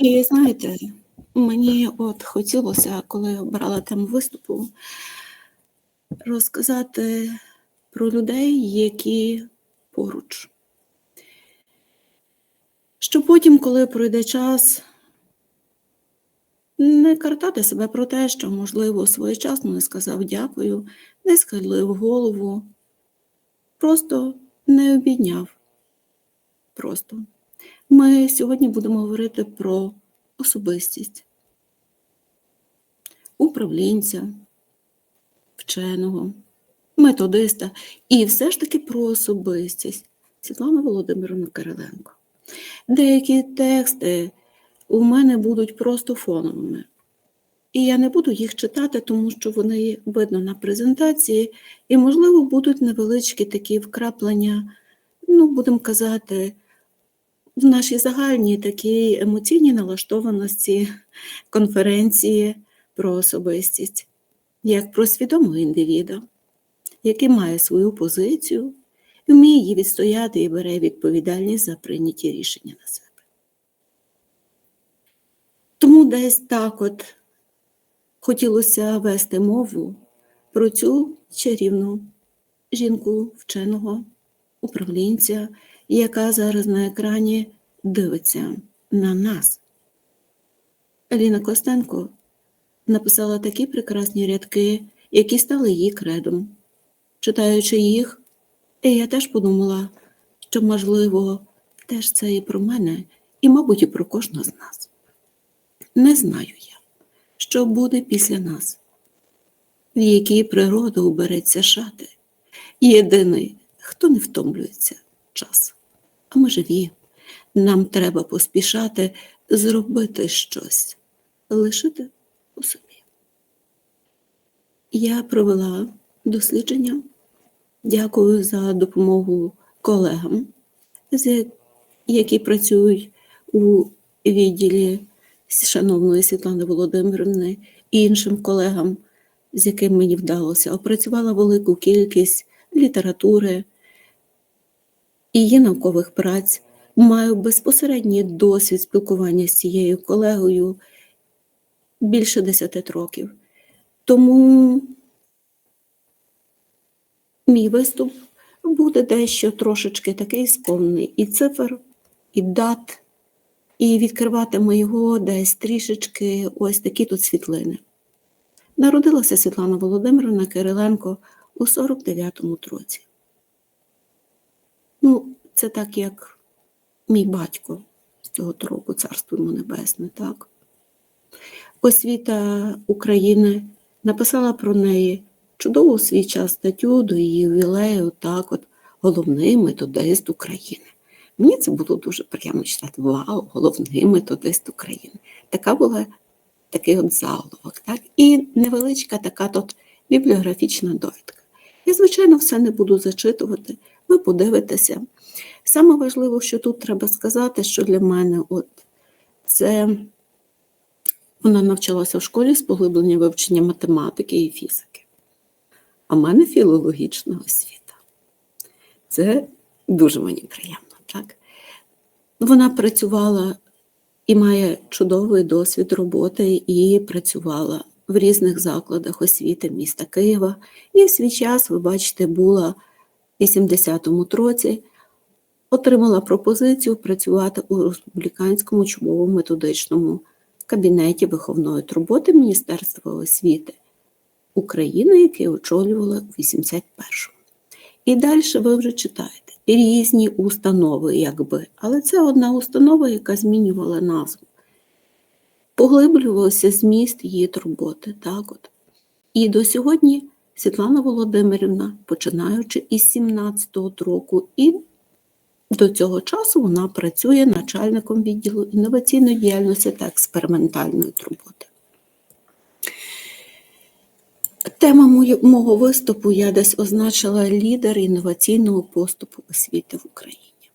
І знаєте, мені от хотілося, коли обирала тему виступу, розказати про людей, які поруч. Що потім, коли пройде час, не картати себе про те, що, можливо, своєчасно не сказав дякую, не схилив голову, просто не обідняв. Просто. Ми сьогодні будемо говорити про особистість, управлінця, вченого, методиста і все ж таки про особистість Світлана Володимировна Кириленко. Деякі тексти у мене будуть просто фоновими. І я не буду їх читати, тому що вони видно на презентації, і, можливо, будуть невеличкі такі вкраплення, ну, будемо казати, в нашій загальній такій емоційній налаштованості конференції про особистість, як про свідомого індивіда, який має свою позицію, вміє її відстояти і бере відповідальність за прийняті рішення на себе. Тому десь так от хотілося вести мову про цю чарівну жінку вченого управлінця, яка зараз на екрані дивиться на нас. Аліна Костенко написала такі прекрасні рядки, які стали її кредом. Читаючи їх, я теж подумала, що, можливо, теж це і про мене, і, мабуть, і про кожного з нас. Не знаю я, що буде після нас, в якій природа убереться шати. Єдиний, хто не втомлюється час. А ми живі. Нам треба поспішати зробити щось, лишити у собі. Я провела дослідження. Дякую за допомогу колегам, які працюють у відділі шановної Світлани Володимирівни і іншим колегам, з яким мені вдалося. Опрацювала велику кількість літератури і її наукових праць. Маю безпосередній досвід спілкування з цією колегою більше 10 років. Тому мій виступ буде дещо трошечки такий сповнений і цифр, і дат, і відкриватиме його десь трішечки ось такі тут світлини. Народилася Світлана Володимирівна Кириленко у 49-му році. Ну, це так, як мій батько з цього року, царство йому небесне, так? Освіта України написала про неї чудову свій час статтю до її ювілею, так от, головний методист України. Мені це було дуже приємно читати. Вау, головний методист України. Така була такий от заголовок. Так? І невеличка така тут бібліографічна довідка. Я, звичайно, все не буду зачитувати, ви подивитеся. Саме важливо, що тут треба сказати, що для мене от це вона навчалася в школі з поглиблення вивчення математики і фізики. А в мене філологічна освіта. Це дуже мені приємно. так? Вона працювала і має чудовий досвід роботи, і працювала в різних закладах освіти міста Києва. І в свій час, ви бачите, була 80-му році, отримала пропозицію працювати у республіканському чумовому методичному кабінеті виховної роботи Міністерства освіти України, який очолювала у 81-му. І далі ви вже читаєте різні установи, якби, але це одна установа, яка змінювала назву. Поглиблювався зміст її роботи. Так от. І до сьогодні Світлана Володимирівна, починаючи із 17-го року, і до цього часу вона працює начальником відділу інноваційної діяльності та експериментальної роботи. Тема мого виступу я десь означила лідер інноваційного поступу освіти в Україні.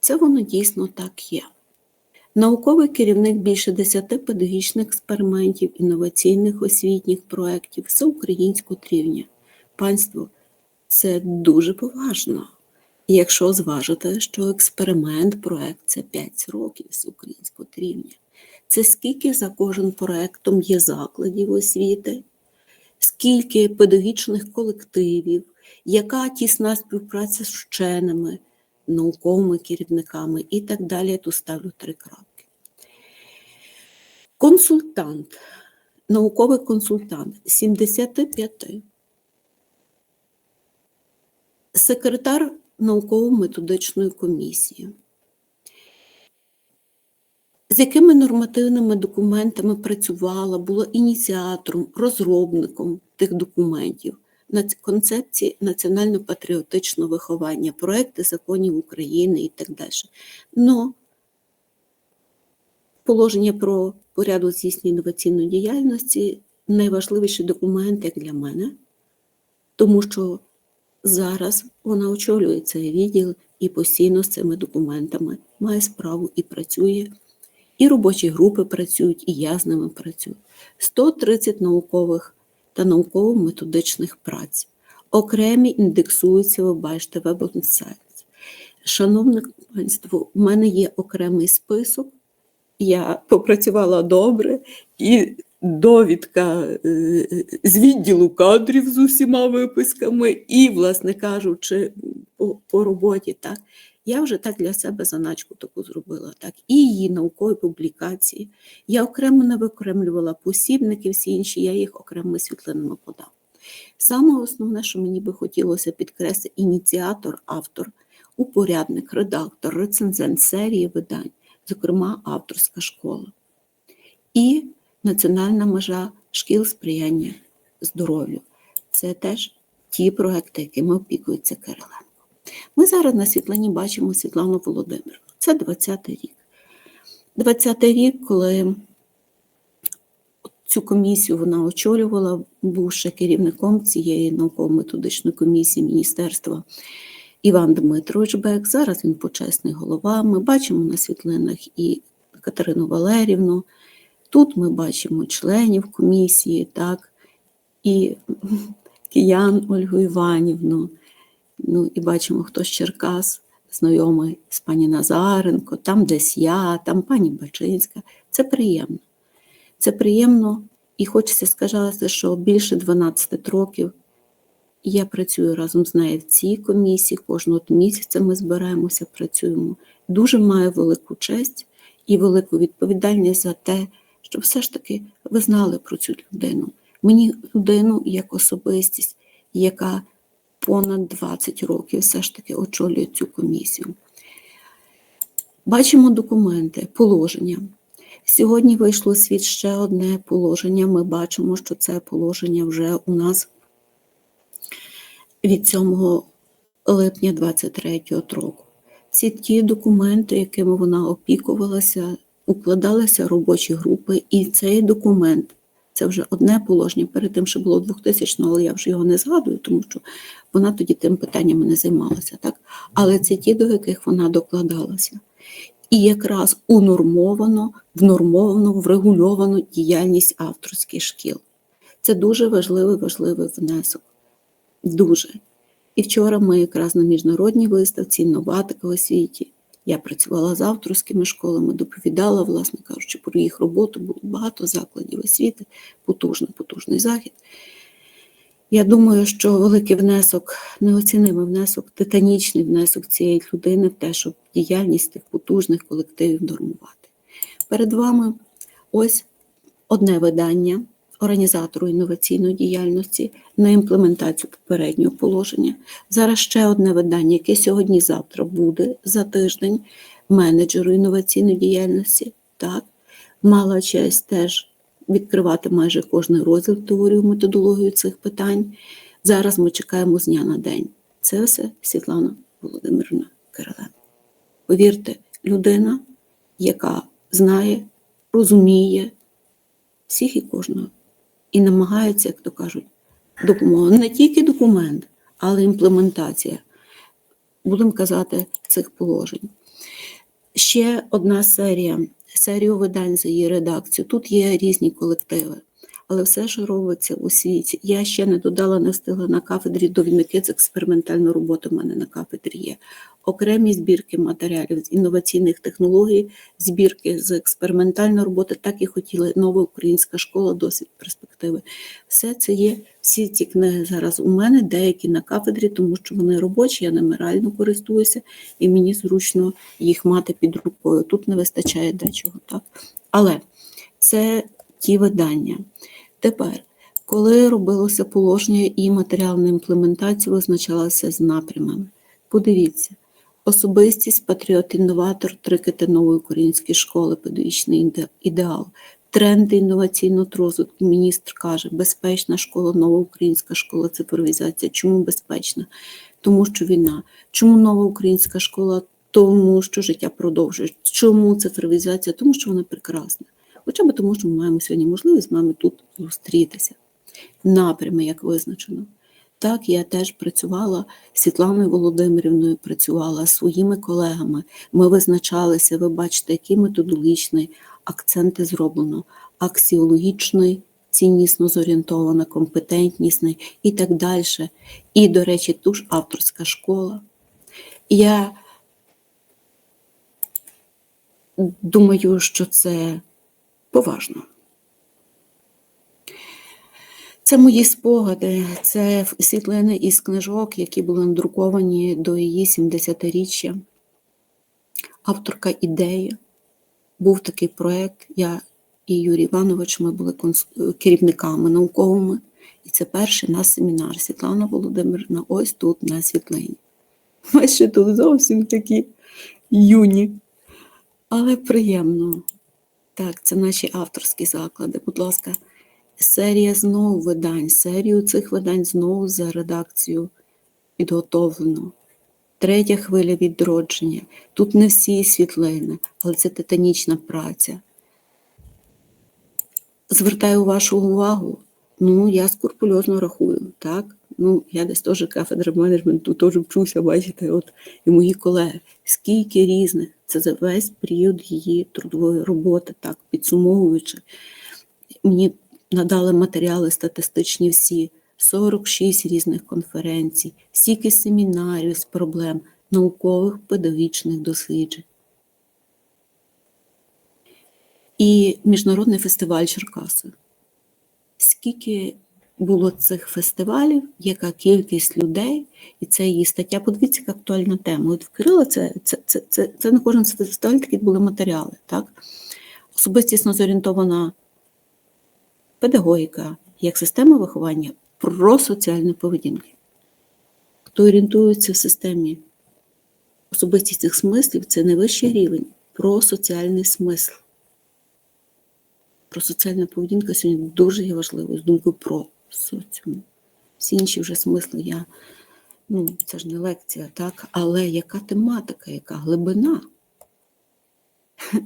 Це воно дійсно так є. Науковий керівник більше 10 педагогічних експериментів, інноваційних освітніх проєктів всеукраїнського рівня. Панство, це дуже поважно. Якщо зважити, що експеримент, проєкт це 5 років з українського рівня. це скільки за кожен проектом є закладів освіти, скільки педагогічних колективів, яка тісна співпраця з вченими, науковими керівниками і так далі. Я тут ставлю три крапки. Консультант, науковий консультант 75. Секретар науково-методичної комісії. З якими нормативними документами працювала, була ініціатором, розробником тих документів, концепції національно-патріотичного виховання, проекти законів України і так далі. Но положення про порядок здійснення інноваційної діяльності найважливіший документ, як для мене, тому що зараз вона очолює цей відділ і постійно з цими документами має справу і працює. І робочі групи працюють, і я з ними працюю. 130 наукових та науково-методичних праць. Окремі індексуються, ви бачите, Web of Шановне панство, в мене є окремий список. Я попрацювала добре, і довідка е, з відділу кадрів з усіма виписками, і, власне кажучи, по, по роботі. Так. Я вже так для себе заначку таку зробила, так, і її наукові публікації. Я окремо не викремлювала посібники, всі інші, я їх окремими світлинами подав. Саме основне, що мені би хотілося підкреслити, ініціатор, автор, упорядник, редактор, рецензент серії видань, зокрема авторська школа. І національна межа шкіл сприяння здоров'ю. Це теж ті проекти, якими опікується Кириленко. Ми зараз на світлині бачимо Світлану Володимирівну. Це 20-й рік. 20-й рік, коли цю комісію вона очолювала, бувши керівником цієї науково-методичної комісії Міністерства Іван Дмитрович Бек. Зараз він почесний голова. Ми бачимо на світлинах і Катерину Валерівну. Тут ми бачимо членів комісії, так, і киян Ольгу Іванівну. Ну і бачимо, хто з Черкас, знайомий з пані Назаренко, там десь я, там пані Бачинська. Це приємно. Це приємно, і хочеться сказати, що більше 12 років я працюю разом з нею в цій комісії. Кожного місяця ми збираємося, працюємо. Дуже маю велику честь і велику відповідальність за те, щоб все ж таки ви знали про цю людину. Мені людину як особистість, яка понад 20 років все ж таки очолює цю комісію. Бачимо документи, положення. Сьогодні вийшло в світ ще одне положення. Ми бачимо, що це положення вже у нас від 7 липня 23 року. Ці ті документи, якими вона опікувалася, укладалися робочі групи, і цей документ це вже одне положення. Перед тим, що було 2000, але я вже його не згадую, тому що вона тоді тим питаннями не займалася. Так? Але це ті, до яких вона докладалася. І якраз унормовано, внормовано, врегульовано діяльність авторських шкіл. Це дуже важливий важливий внесок. Дуже. І вчора ми якраз на міжнародній виставці «Інноватика у світі. Я працювала з авторськими школами, доповідала, власне кажучи, про їх роботу. Було багато закладів освіти, потужний, потужний захід. Я думаю, що великий внесок, неоцінимий внесок, титанічний внесок цієї людини в те, щоб діяльність тих потужних колективів нормувати. Перед вами ось одне видання організатору інноваційної діяльності на імплементацію попереднього положення. Зараз ще одне видання, яке сьогодні-завтра буде за тиждень менеджеру інноваційної діяльності. Так, мала честь теж відкривати майже кожний розділ теорію методологію цих питань. Зараз ми чекаємо з дня на день. Це все Світлана Володимирівна Кириленко. Повірте, людина, яка знає, розуміє всіх і кожного, і намагається, як то кажуть, допомога. Не тільки документ, але імплементація, будемо казати, цих положень. Ще одна серія, серію видань за її редакцію. Тут є різні колективи. Але все, що робиться у світі, я ще не додала, не встигла на кафедрі довідники з експериментальної роботи. У мене на кафедрі є окремі збірки матеріалів з інноваційних технологій, збірки з експериментальної роботи, так і хотіла нова українська школа, досвід перспективи. Все це є, всі ці книги зараз у мене, деякі на кафедрі, тому що вони робочі, я ними реально користуюся, і мені зручно їх мати під рукою. Тут не вистачає дечого. Так? Але це ті видання. Тепер, коли робилося положення і матеріальна імплементація визначалася з напрямами. Подивіться, особистість, патріот, інноватор, трикити нової української школи, педагогічний ідеал, тренди інноваційного розвитку. Міністр каже, безпечна школа, нова українська школа, цифровізація. Чому безпечна? Тому що війна. Чому нова українська школа? Тому що життя продовжує. Чому цифровізація? Тому що вона прекрасна. Хоча б тому, що ми маємо сьогодні можливість з вами тут зустрітися. Напрями, як визначено. Так, я теж працювала Світланою Володимирівною, працювала своїми колегами. Ми визначалися, ви бачите, який методологічний акценти зроблено, аксіологічний, ціннісно зорієнтована, компетентнісний і так далі. І, до речі, ту ж авторська школа. Я думаю, що це поважно. Це мої спогади, це світлини із книжок, які були надруковані до її 70-річчя. Авторка ідеї. Був такий проєкт. Я і Юрій Іванович, ми були керівниками науковими. І це перший наш семінар. Світлана Володимирівна, ось тут на світлині. Ми ще тут зовсім такі юні, але приємно. Так, це наші авторські заклади. Будь ласка, серія знову видань. Серію цих видань знову за редакцію підготовлено. Третя хвиля відродження. Тут не всі світлини, але це титанічна праця. Звертаю вашу увагу. Ну, я скрупульозно рахую, так? Ну, я десь теж кафедра менеджменту теж вчуся, бачите, от і мої колеги. Скільки різних, це за весь період її трудової роботи, так, підсумовуючи. Мені надали матеріали статистичні всі, 46 різних конференцій, стільки семінарів з проблем, наукових педагогічних досліджень. І міжнародний фестиваль Черкаси. Скільки було цих фестивалів, яка кількість людей, і це її стаття. Подивіться, яка актуальна тема. От в Кирила це, це, це, це, це на кожен фестиваль такі були матеріали. Так? Особистісно зорієнтована педагогіка як система виховання про соціальну поведінку. Хто орієнтується в системі особистісних смислів, це не вищий рівень, про соціальний смисл. Про соціальну поведінку сьогодні дуже є важливою з думкою про соціум. Всі інші вже смисли я, ну, це ж не лекція, так, але яка тематика, яка глибина?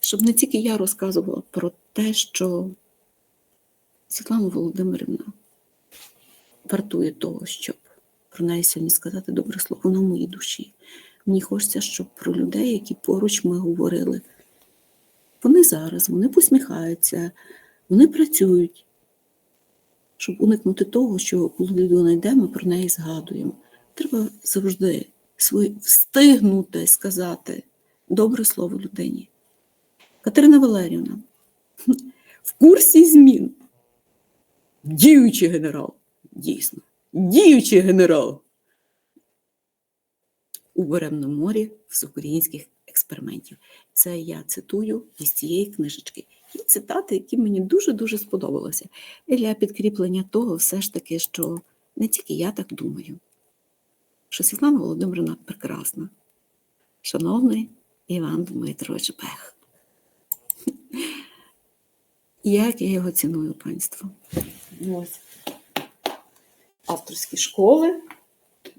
Щоб не тільки я розказувала про те, що Світлана Володимирівна вартує того, щоб про неї сьогодні сказати добре слово, вона в моїй душі. Мені хочеться, щоб про людей, які поруч ми говорили, вони зараз, вони посміхаються, вони працюють, щоб уникнути того, що коли людина йде, ми про неї згадуємо. Треба завжди своє, встигнути сказати добре слово людині. Катерина Валерівна, в курсі змін. Діючий генерал, дійсно, діючий генерал у Беремному морі всеукраїнських експериментів. Це я цитую із цієї книжечки. І цитати, які мені дуже-дуже сподобалися. Для підкріплення того, все ж таки, що не тільки я так думаю, що Світлана Володимирівна прекрасна. Шановний Іван Дмитрович Бех. Як я його ціную, панство. Ось. Авторські школи,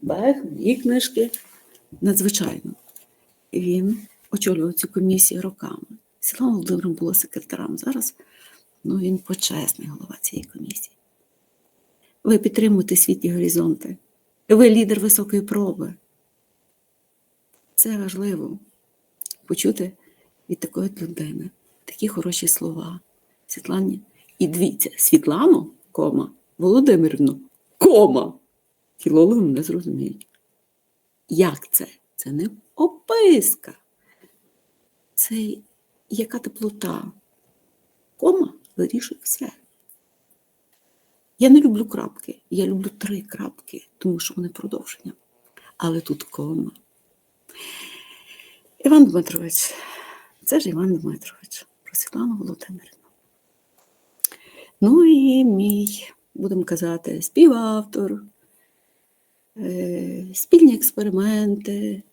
Бех, мої книжки. Надзвичайно. Він очолював цю комісію роками. Світлана Володимирівна була секретарем. Зараз ну, він почесний голова цієї комісії. Ви підтримуєте світлі горизонти. Ви лідер високої проби. Це важливо почути від такої людини такі хороші слова. Світлані І дивіться, Світлану, кома, Володимирівну, кома. Філологи не зрозуміють. Як це? Це не описка. Це яка теплота. Кома вирішує все. Я не люблю крапки. Я люблю три крапки, тому що вони продовження. Але тут кома. Іван Дмитрович, це ж Іван Дмитрович, про Світлану Володимирівну. Ну і мій, будемо казати, співавтор, е, спільні експерименти,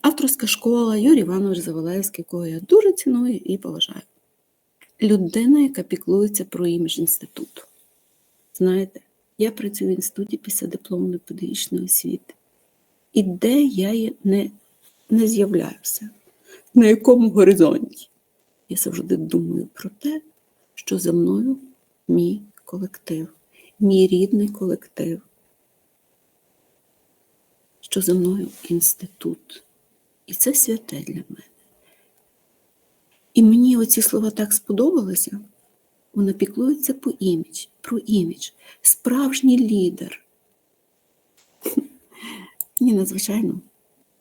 авторська школа Юрій Іванович Завалевський, якого я дуже ціную і поважаю. Людина, яка піклується про імідж інституту. Знаєте, я працюю в інституті після дипломної педагогічної освіти. І де я не, не з'являюся, на якому горизонті. Я завжди думаю про те, що за мною мій колектив, мій рідний колектив, що за мною інститут. І це святе для мене. І мені оці слова так сподобалися. Вона піклується по імідж, про імідж, справжній лідер. Мені надзвичайно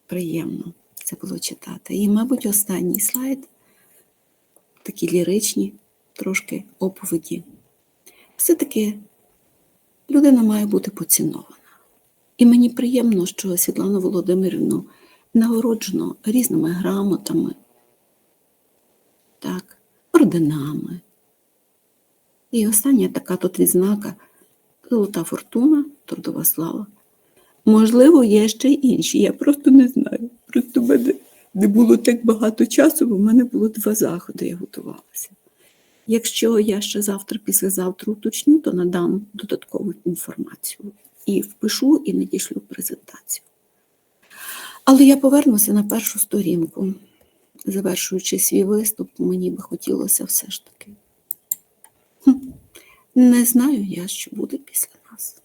приємно це було читати. І, мабуть, останній слайд, такі ліричні, трошки оповіді. Все-таки людина має бути поцінована. І мені приємно, що Світлану Володимирівну нагороджено різними грамотами, так, орденами. І остання така тут відзнака Золота фортуна, трудова слава. Можливо, є ще й інші, я просто не знаю. Просто в мене не було так багато часу, бо в мене було два заходи, я готувалася. Якщо я ще завтра, післязавтра уточню, то надам додаткову інформацію і впишу, і надішлю презентацію. Але я повернуся на першу сторінку. Завершуючи свій виступ, мені би хотілося все ж таки. Не знаю я, що буде після нас,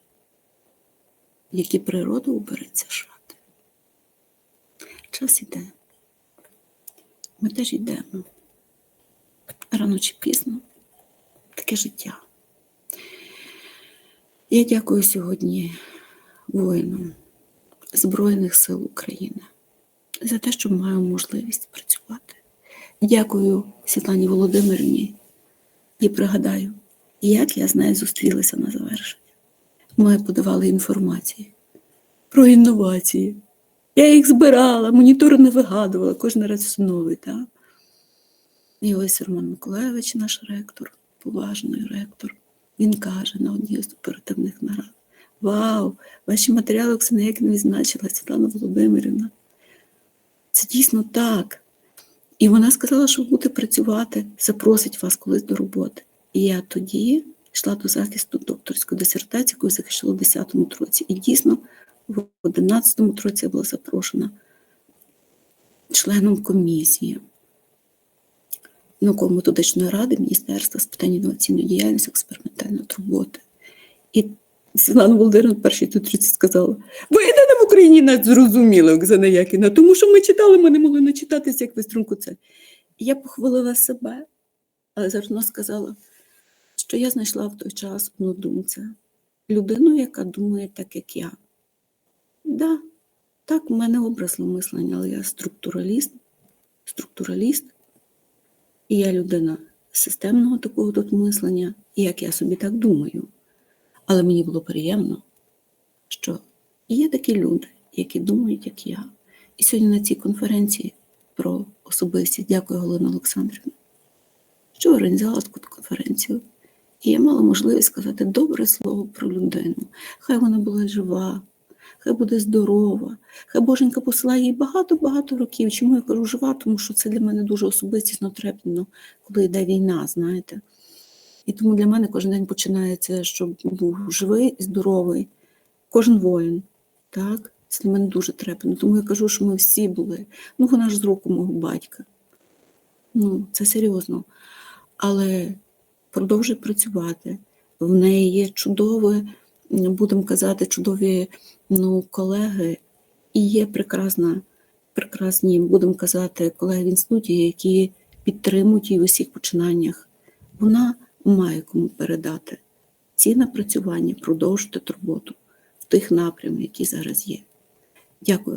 які природа убереться шати. Час іде. Ми теж йдемо. Рано чи пізно таке життя. Я дякую сьогодні воїнам Збройних сил України за те, що маю можливість працювати. Дякую Світлані Володимирівні і пригадаю, як я з нею зустрілася на завершення. Ми подавали інформації про інновації. Я їх збирала, монітори не вигадувала, кожен раз новий. Так? І ось Роман Миколаєвич, наш ректор, поважний ректор, він каже на одній з оперативних нарад: Вау, ваші матеріали Оксана Якін відзначила Світлана Володимирівна. Це дійсно так. І вона сказала, що буде працювати, запросить вас колись до роботи. І я тоді йшла до захисту докторської дисертації, яку захищала в 10-му році. І дійсно в 11-му році я була запрошена членом комісії науково-методичної ради Міністерства з питань інноваційної діяльності, експериментальної роботи. І Світлана Володимирівна першій зустрічі сказала: ви єдина в Україні нас зрозуміли, Оксана Якіна, тому що ми читали, ми не могли начитатися, як ви струнку це. Я похвалила себе, але заодно сказала, що я знайшла в той час однодумця, людину, яка думає так, як я. Да, так, в мене образне мислення, але я структураліст, структураліст, і я людина системного такого тут мислення, і як я собі так думаю. Але мені було приємно, що є такі люди, які думають, як я. І сьогодні на цій конференції про особистість, дякую, Галина Олександрівна, що організувала таку конференцію. І я мала можливість сказати добре слово про людину. Хай вона була жива, хай буде здорова, хай Боженька посилає їй багато-багато років. Чому я кажу жива? Тому що це для мене дуже особистісно трепетно, коли йде війна, знаєте. І тому для мене кожен день починається, щоб був живий і здоровий, кожен воїн. Так? Це для мене дуже трепетно. Тому я кажу, що ми всі були. Ну, вона ж з року мого батька. Ну, це серйозно. Але продовжує працювати. В неї є чудові, будемо казати, чудові ну, колеги, і є прекрасна, прекрасні, будемо казати, колеги в інституті, які підтримують її в усіх починаннях. вона має кому передати ці напрацювання, продовжити роботу в тих напрямах, які зараз є. Дякую.